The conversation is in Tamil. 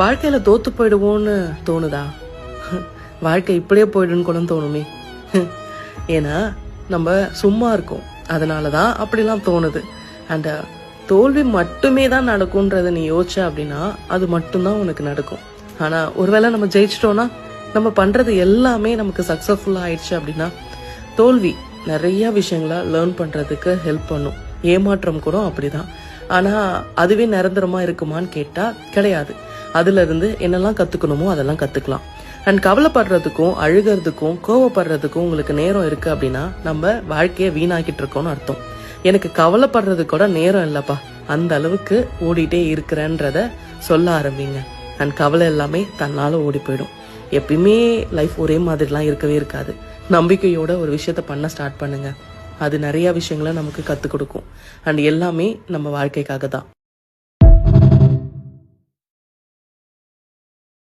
வாழ்க்கையில தோத்து போயிடுவோன்னு தோணுதா? வாழ்க்கை இப்படியே போயிடுன்னு கூட தோணுமே. ஏன்னா நம்ம சும்மா இருக்கோம். அதனால தான் அப்படிலாம் தோணுது. அண்ட் தோல்வி மட்டுமே தான் நடக்கும்ன்றத நீ யோசிச்ச அப்படின்னா அது மட்டும்தான் உனக்கு நடக்கும். ஆனா ஒருவேளை நம்ம ஜெயிச்சிட்டோம்னா நம்ம பண்றது எல்லாமே நமக்கு சக்சஸ்ஃபுல்லா ஆயிடுச்சு அப்படின்னா தோல்வி நிறைய விஷயங்களை லேர்ன் பண்றதுக்கு ஹெல்ப் பண்ணும். ஏமாற்றம் கூட அப்படிதான். ஆனா அதுவே நிரந்தரமா இருக்குமான்னு கேட்டா கிடையாது. அதுல இருந்து என்னெல்லாம் கத்துக்கணுமோ அதெல்லாம் கத்துக்கலாம். அண்ட் கவலைப்படுறதுக்கும் அழுகிறதுக்கும் கோவப்படுறதுக்கும் உங்களுக்கு நேரம் இருக்கு அப்படின்னா நம்ம வாழ்க்கையை வீணாக்கிட்டு இருக்கோம்னு அர்த்தம். எனக்கு கவலைப்படுறது கூட நேரம் இல்லப்பா. அந்த அளவுக்கு ஓடிட்டே இருக்கிறேன்றத சொல்ல ஆரம்பிங்க. அண்ட் கவலை எல்லாமே தன்னால ஓடி போயிடும். எப்பயுமே லைஃப் ஒரே மாதிரிலாம் இருக்கவே இருக்காது. நம்பிக்கையோட ஒரு விஷயத்த பண்ண ஸ்டார்ட் பண்ணுங்க. அது நிறையா விஷயங்களை நமக்கு கற்றுக் கொடுக்கும். அண்ட் எல்லாமே நம்ம வாழ்க்கைக்காக தான்